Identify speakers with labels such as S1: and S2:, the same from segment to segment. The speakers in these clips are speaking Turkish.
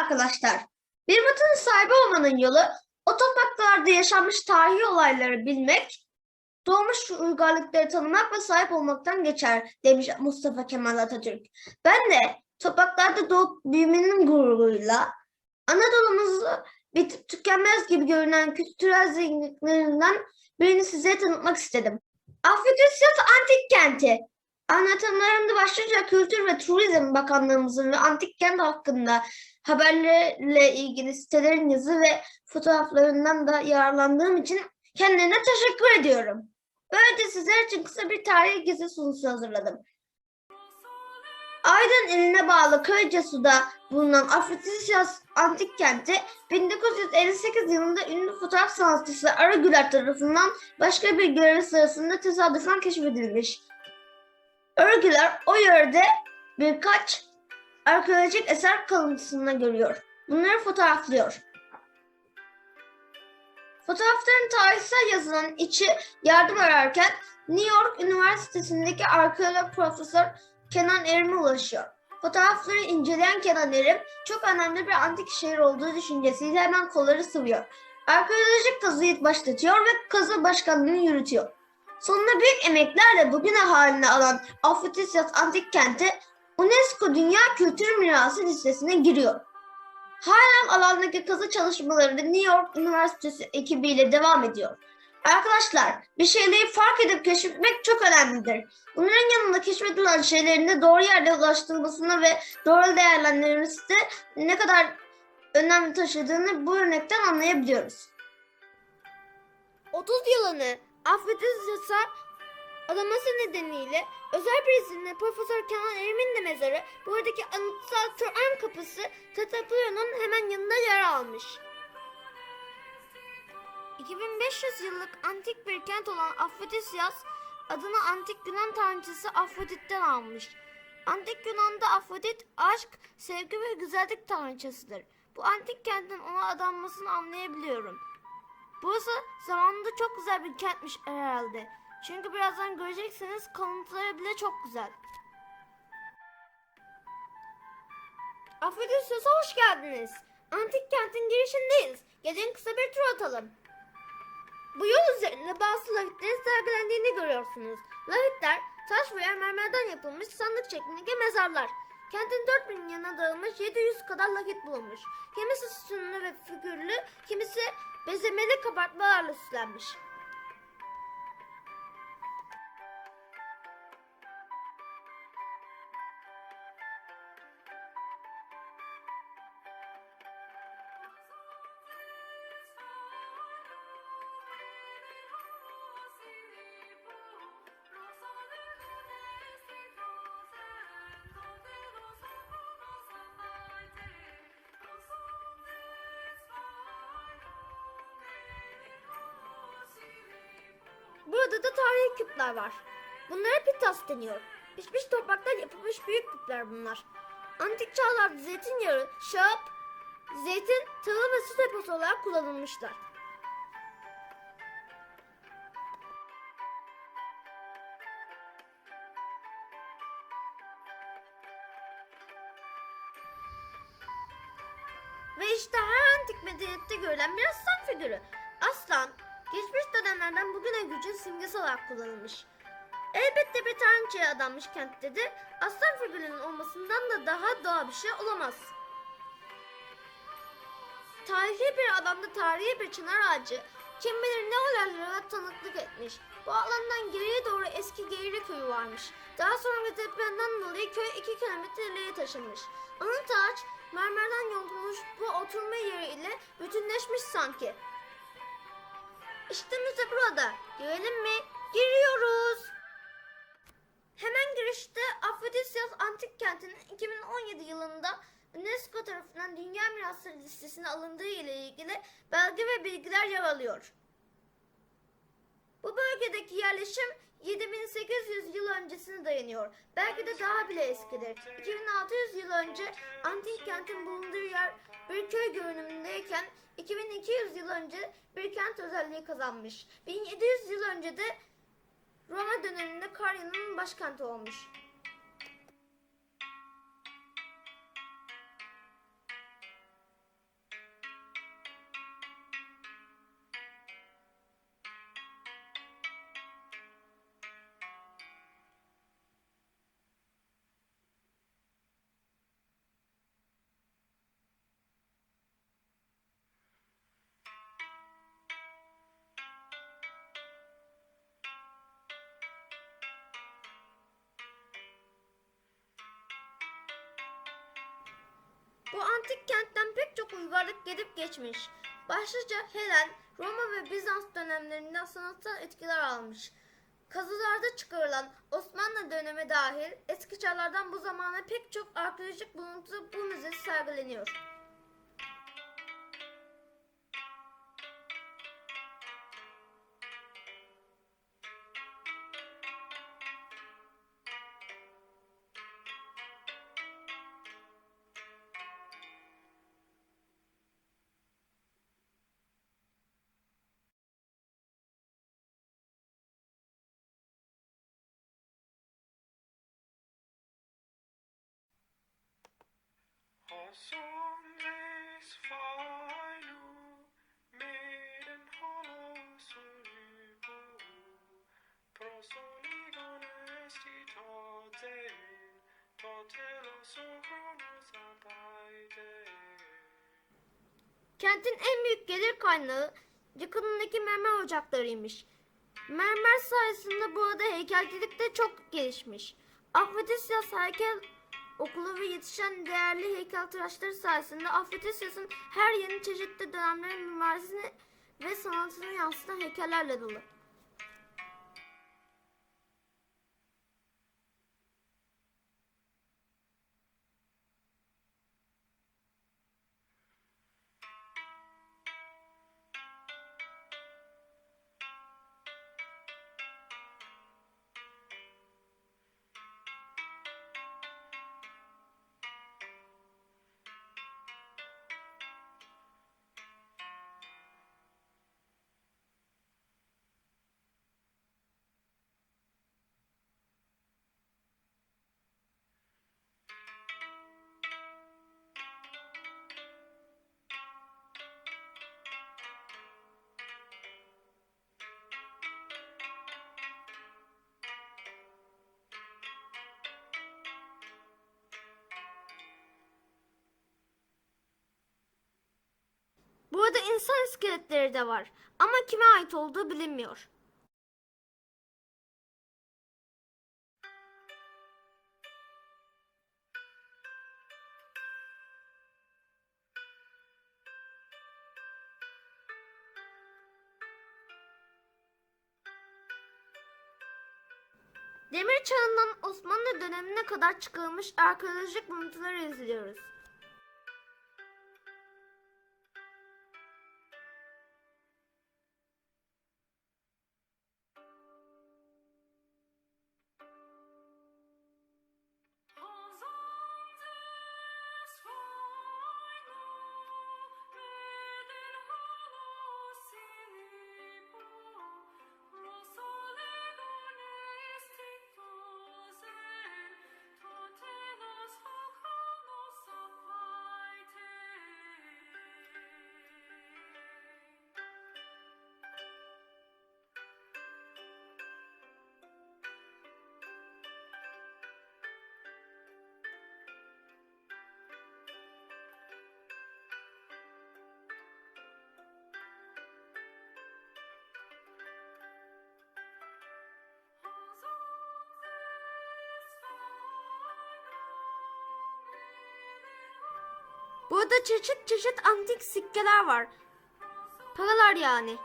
S1: arkadaşlar. Bir vatanın sahibi olmanın yolu o topraklarda yaşanmış tarihi olayları bilmek, doğmuş uygarlıkları tanımak ve sahip olmaktan geçer demiş Mustafa Kemal Atatürk. Ben de topraklarda doğup büyümenin gururuyla Anadolu'muzu bitip tükenmez gibi görünen kültürel zenginliklerinden birini size tanıtmak istedim. Afrodisiyas Antik Kenti Anlatımlarımda başlıca Kültür ve Turizm Bakanlığımızın ve Antik Kent hakkında haberlerle ilgili sitelerin yazı ve fotoğraflarından da yararlandığım için kendilerine teşekkür ediyorum. Böylece sizler için kısa bir tarihi gezi sunusu hazırladım. Aydın iline bağlı Karacasu'da bulunan Afrodisias Antik Kenti 1958 yılında ünlü fotoğraf sanatçısı Ara Güler tarafından başka bir görev sırasında tesadüfen keşfedilmiş. Örgüler o yörede birkaç arkeolojik eser kalıntısını görüyor. Bunları fotoğraflıyor. Fotoğrafların tarihsel yazılan içi yardım ararken New York Üniversitesi'ndeki arkeolog Profesör Kenan Erim'e ulaşıyor. Fotoğrafları inceleyen Kenan Erim çok önemli bir antik şehir olduğu düşüncesiyle hemen kolları sıvıyor. Arkeolojik kazıyı başlatıyor ve kazı başkanlığını yürütüyor. Sonunda büyük emeklerle bugüne haline alan Afrodisias Antik Kenti UNESCO Dünya Kültür Mirası listesine giriyor. Halen alandaki kazı çalışmaları da New York Üniversitesi ekibiyle devam ediyor. Arkadaşlar bir şeyleri fark edip keşfetmek çok önemlidir. Bunların yanında keşfedilen şeylerin de doğru yerde ulaştırılmasına ve doğru değerlendirilmesi de ne kadar önem taşıdığını bu örnekten anlayabiliyoruz. 30 yılını Afrodisias'a adaması nedeniyle özel izinle Profesör Kenan Erim'in de mezarı buradaki anıtsal Turan kapısı Tatapuya'nın hemen yanında yer almış. 2500 yıllık antik bir kent olan Afrodisias adını antik Yunan tanrıçısı Afrodit'ten almış. Antik Yunan'da Afrodit aşk, sevgi ve güzellik tanrıçasıdır. Bu antik kentin ona adanmasını anlayabiliyorum. Burası zamanında çok güzel bir kentmiş herhalde. Çünkü birazdan göreceksiniz kalıntıları bile çok güzel. Afrodisias'a hoş geldiniz. Antik kentin girişindeyiz. Gelin kısa bir tur atalım. Bu yol üzerinde bazı lahitlerin sergilendiğini görüyorsunuz. Lahitler taş veya mermerden yapılmış sandık şeklindeki mezarlar. Kentin dört bin yanına dağılmış 700 kadar lahit bulunmuş. Kimisi sütunlu ve figürlü, kimisi bezemeli kabartmalarla süslenmiş. Var. Bunlara pitas deniyor. Pişmiş topraktan yapılmış büyük küpler bunlar. Antik çağlarda zeytinyağı, şarap, zeytin, tahıl ve su deposu olarak kullanılmışlar. Ve işte her antik medeniyette görülen bir aslan figürü. Geçmiş dönemlerden bugüne gücün simgesi olarak kullanılmış. Elbette bir tanrıçaya adanmış kentte de aslan figürünün olmasından da daha doğal bir şey olamaz. Tarihi bir alanda tarihi bir çınar ağacı kim bilir ne olaylara tanıklık etmiş. Bu alandan geriye doğru eski Geğri köyü varmış. Daha sonra depremden dolayı köy 2 kilometre ileriye taşınmış. Anıt ağaç mermerden yontulmuş bu oturma yeri ile bütünleşmiş sanki. İşte müze burada. Girelim mi? Giriyoruz. Hemen girişte Afrodisias Antik Kenti'nin 2017 yılında UNESCO tarafından Dünya Mirası listesine alındığı ile ilgili belge ve bilgiler yer alıyor. Bu bölgedeki yerleşim 7800 yıl öncesine dayanıyor. Belki de daha bile eskidir. 2600 yıl önce antik kentin bulunduğu yer bir köy görünümündeyken 2200 yıl önce bir kent özelliği kazanmış. 1700 yıl önce de Roma döneminde Karya'nın başkenti olmuş. Bu antik kentten pek çok uygarlık gelip geçmiş. Başlıca Helen, Roma ve Bizans dönemlerinden sanatsal etkiler almış. Kazılarda çıkarılan Osmanlı dönemi dahil eski çağlardan bu zamana pek çok arkeolojik buluntu bu müzede sergileniyor. Kentin en büyük gelir kaynağı yakınındaki mermer ocaklarıymış. Mermer sayesinde burada heykelcilik de çok gelişmiş. Afrodisyas heykel okulu ve yetişen değerli heykeltıraşları sayesinde Afrodisyas'ın her yeni çeşitli dönemlerin mimarisini ve sanatını yansıtan heykellerle dolu. Burada insan iskeletleri de var ama kime ait olduğu bilinmiyor. Demir çağından Osmanlı dönemine kadar çıkılmış arkeolojik buluntuları izliyoruz. Burada çeşit çeşit antik sikkeler var. Paralar yani.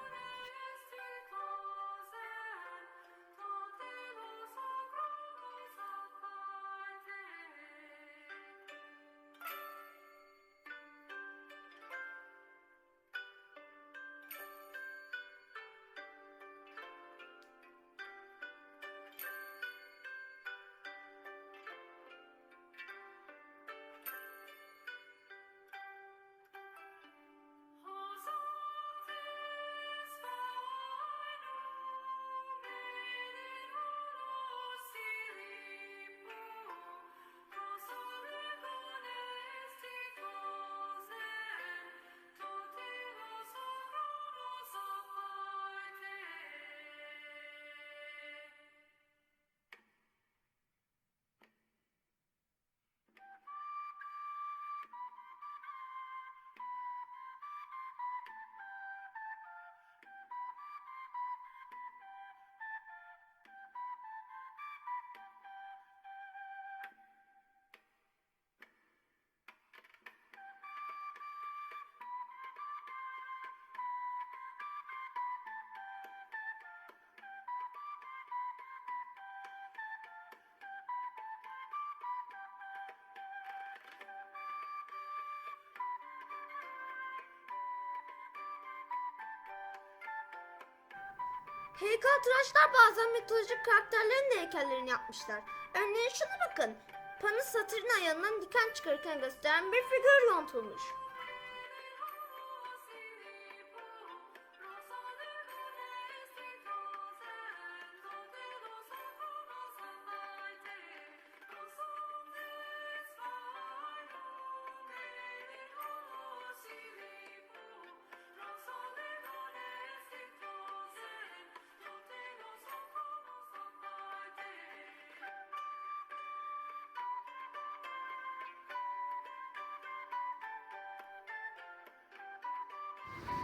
S1: Heykeltıraşlar bazen mitolojik karakterlerin de heykellerini yapmışlar. Örneğin şuna bakın. Pan'ı Satürn ayağından diken çıkarırken gösteren bir figür yontulmuş.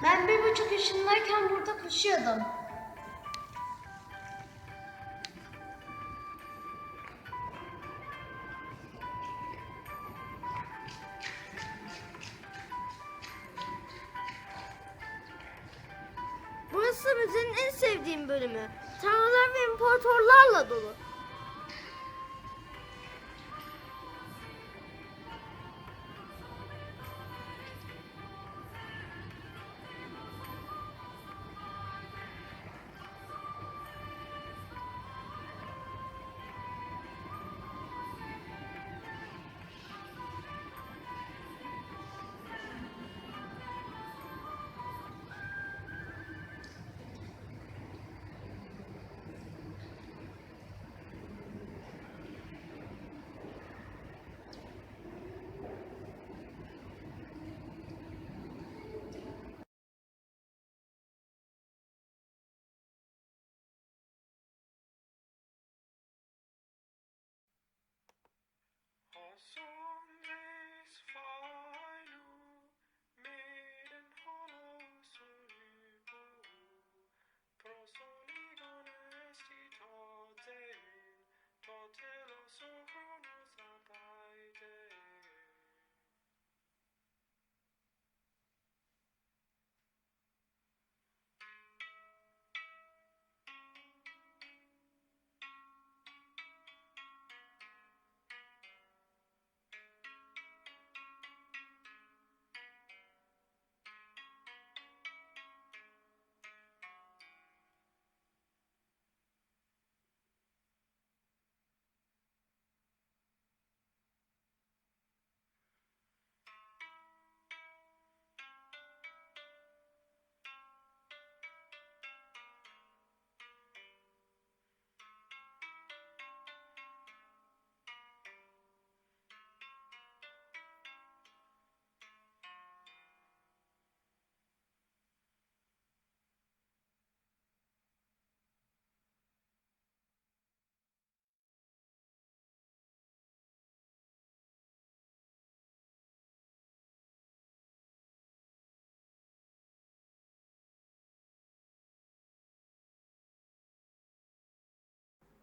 S1: Ben bir buçuk yaşındayken burada koşuyordum. Burası müzenin en sevdiğim bölümü. Tanrılar ve imparatorlarla dolu.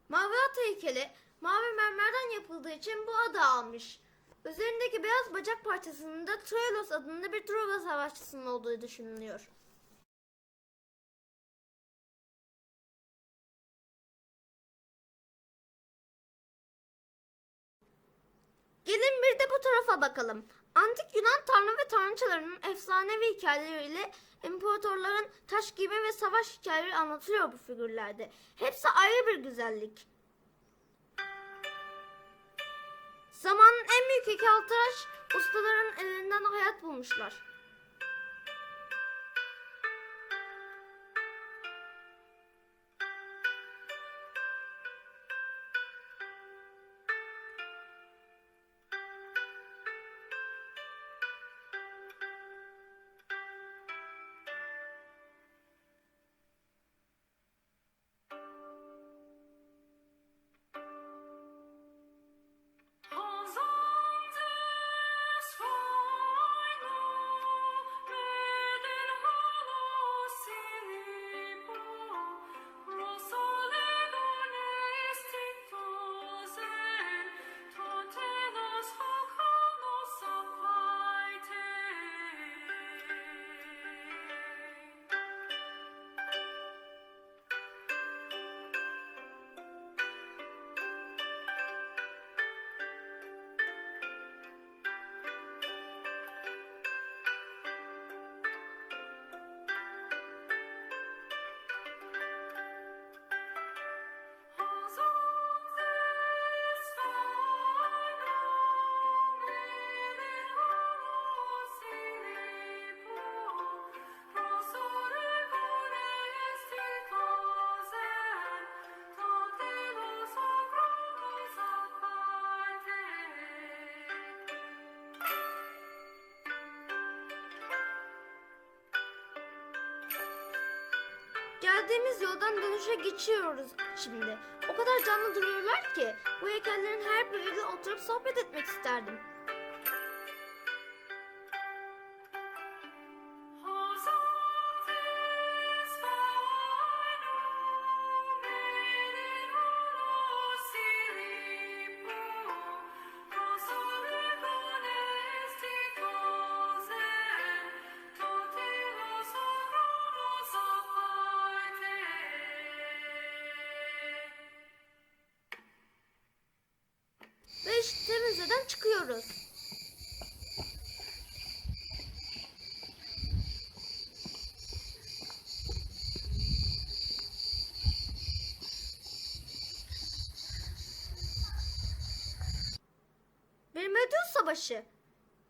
S1: Mavi at heykeli mavi mermerden yapıldığı için bu adı almış. Üzerindeki beyaz bacak parçasının da Troilos adında bir Truva savaşçısının olduğu düşünülüyor. Gelin bir de bu tarafa bakalım. Antik Yunan tanrı ve tanrıçalarının efsanevi hikayeleriyle imparatorların taş giyme ve savaş hikayeleri anlatılıyor bu figürlerde. Hepsi ayrı bir güzellik. Zamanın en büyük heykeltıraş ustaların elinden hayat bulmuşlar. Geldiğimiz yoldan dönüşe geçiyoruz şimdi. O kadar canlı duruyorlar ki bu heykellerin her biriyle oturup sohbet etmek isterdim. Başı.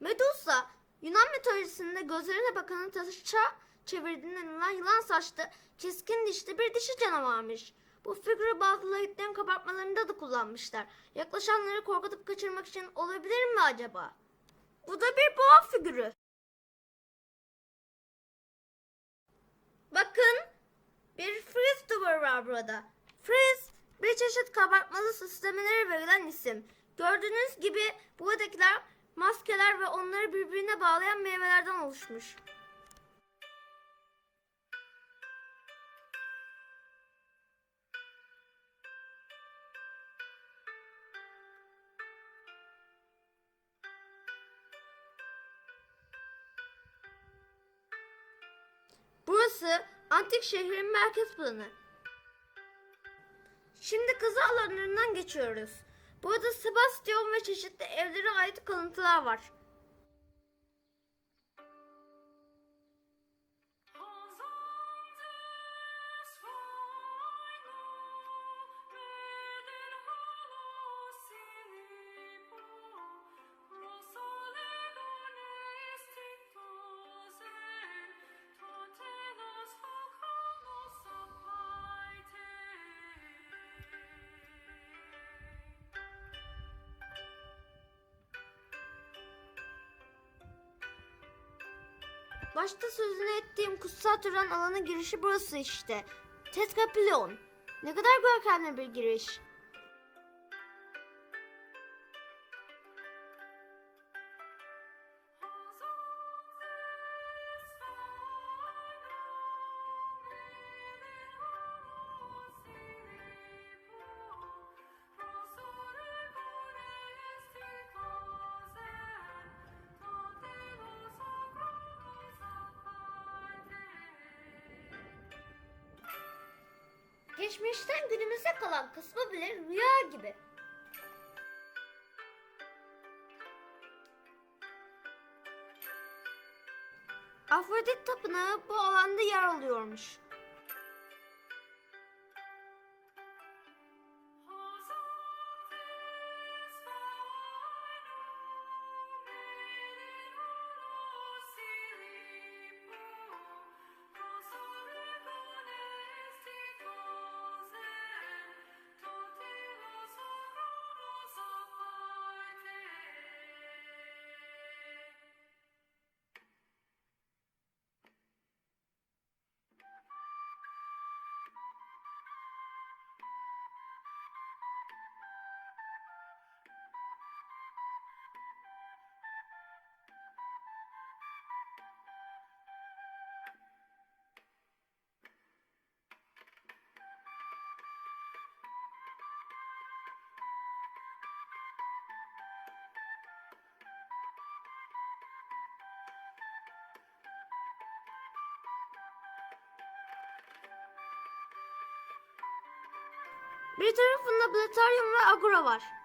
S1: Medusa, Yunan mitolojisinde gözlerine bakanı taşa çevirdiğinden inanılan yılan saçlı, keskin dişli bir dişi canavarmış. Bu figürü bazı lahitlerin kabartmalarında da kullanmışlar. Yaklaşanları korkutup kaçırmak için olabilir mi acaba? Bu da bir boğa figürü. Bakın, bir friz duvarı var burada. Friz, bir çeşit kabartmalı süslemelere verilen isim. Gördüğünüz gibi buradakiler maskeler ve onları birbirine bağlayan meyvelerden oluşmuş. Burası antik şehrin merkez planı. Şimdi kızı alanlarından geçiyoruz. Burada Sebastian ve çeşitli evlere ait kalıntılar var. Başta sözünü ettiğim kutsal tören alanı girişi burası işte. Tetrapilon. Ne kadar görkemli bir giriş. Kalan kısmı bile rüya gibi. Afrodit tapınağı bu alanda yer alıyormuş. Bir tarafında Planetarium ve Agora var.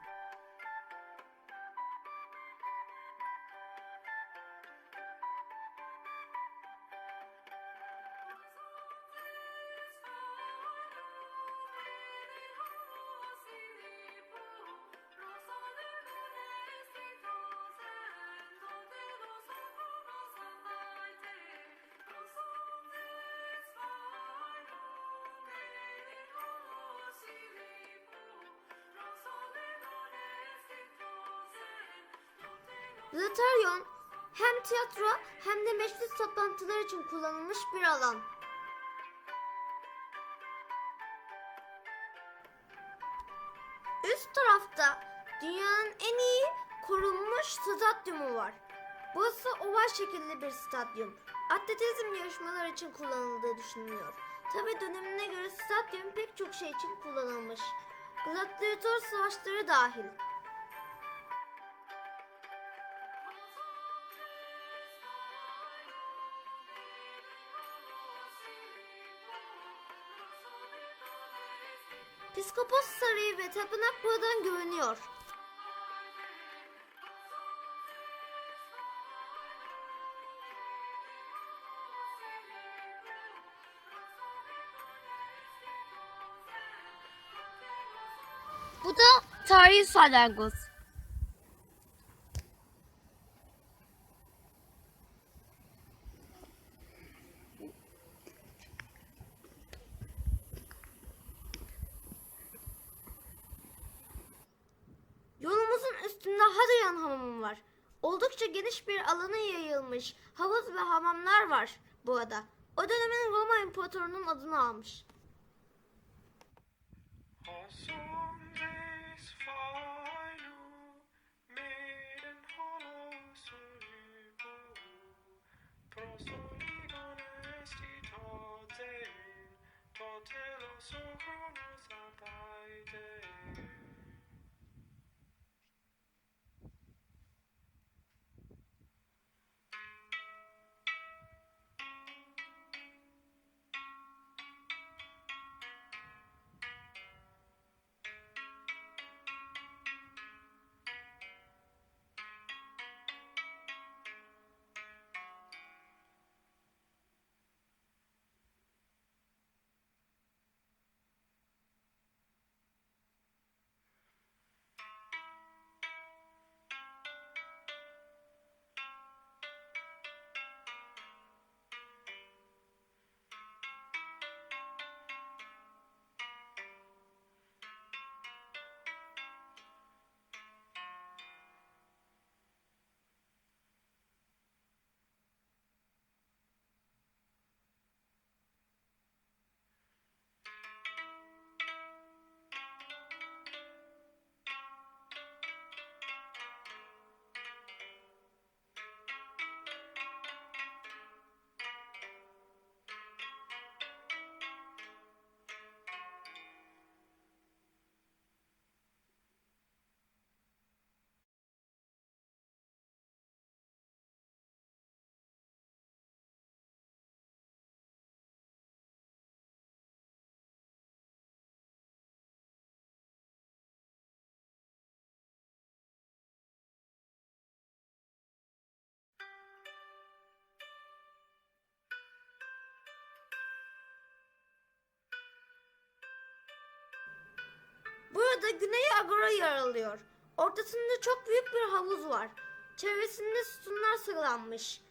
S1: tiyatro hem de meclis toplantıları için kullanılmış bir alan. Üst tarafta dünyanın en iyi korunmuş stadyumu var. Burası oval şekilli bir stadyum. Atletizm yarışmaları için kullanıldığı düşünülüyor. Tabi dönemine göre stadyum pek çok şey için kullanılmış. Gladyatör savaşları dahil. Piskopos Sarayı ve tapınak buradan görünüyor.
S2: Bu da tarihi salyangoz.
S1: Burada Güney Agora yer alıyor. Ortasında çok büyük bir havuz var. Çevresinde sütunlar sıralanmış.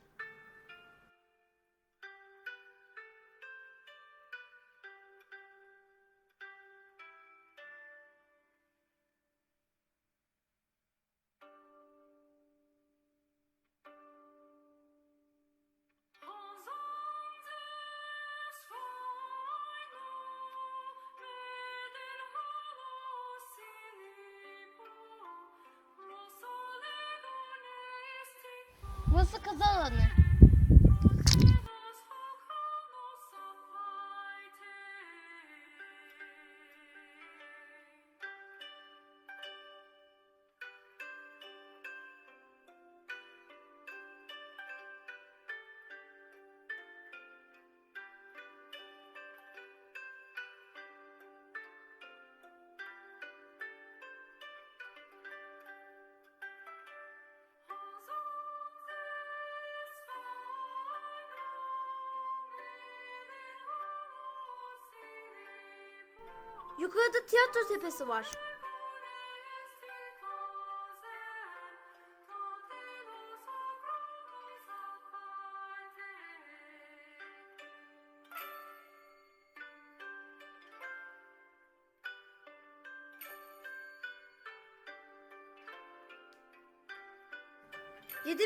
S1: Yukarıda tiyatro tepesi var.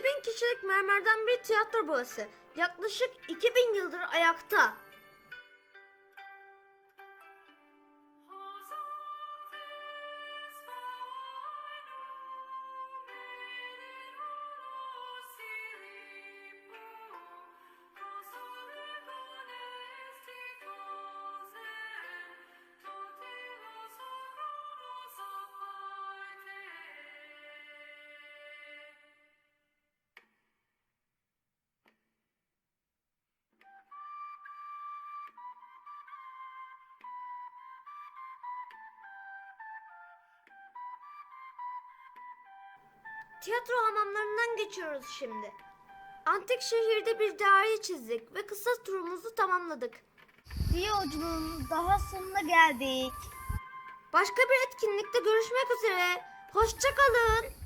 S1: bin kişilik mermerden bir tiyatro burası. Yaklaşık 2000 yıldır ayakta. Tiyatro hamamlarından geçiyoruz şimdi. Antik şehirde bir daire çizdik ve kısa turumuzu tamamladık.
S2: Bir yolculuğumuz daha sonuna geldik.
S1: Başka bir etkinlikte görüşmek üzere. Hoşçakalın.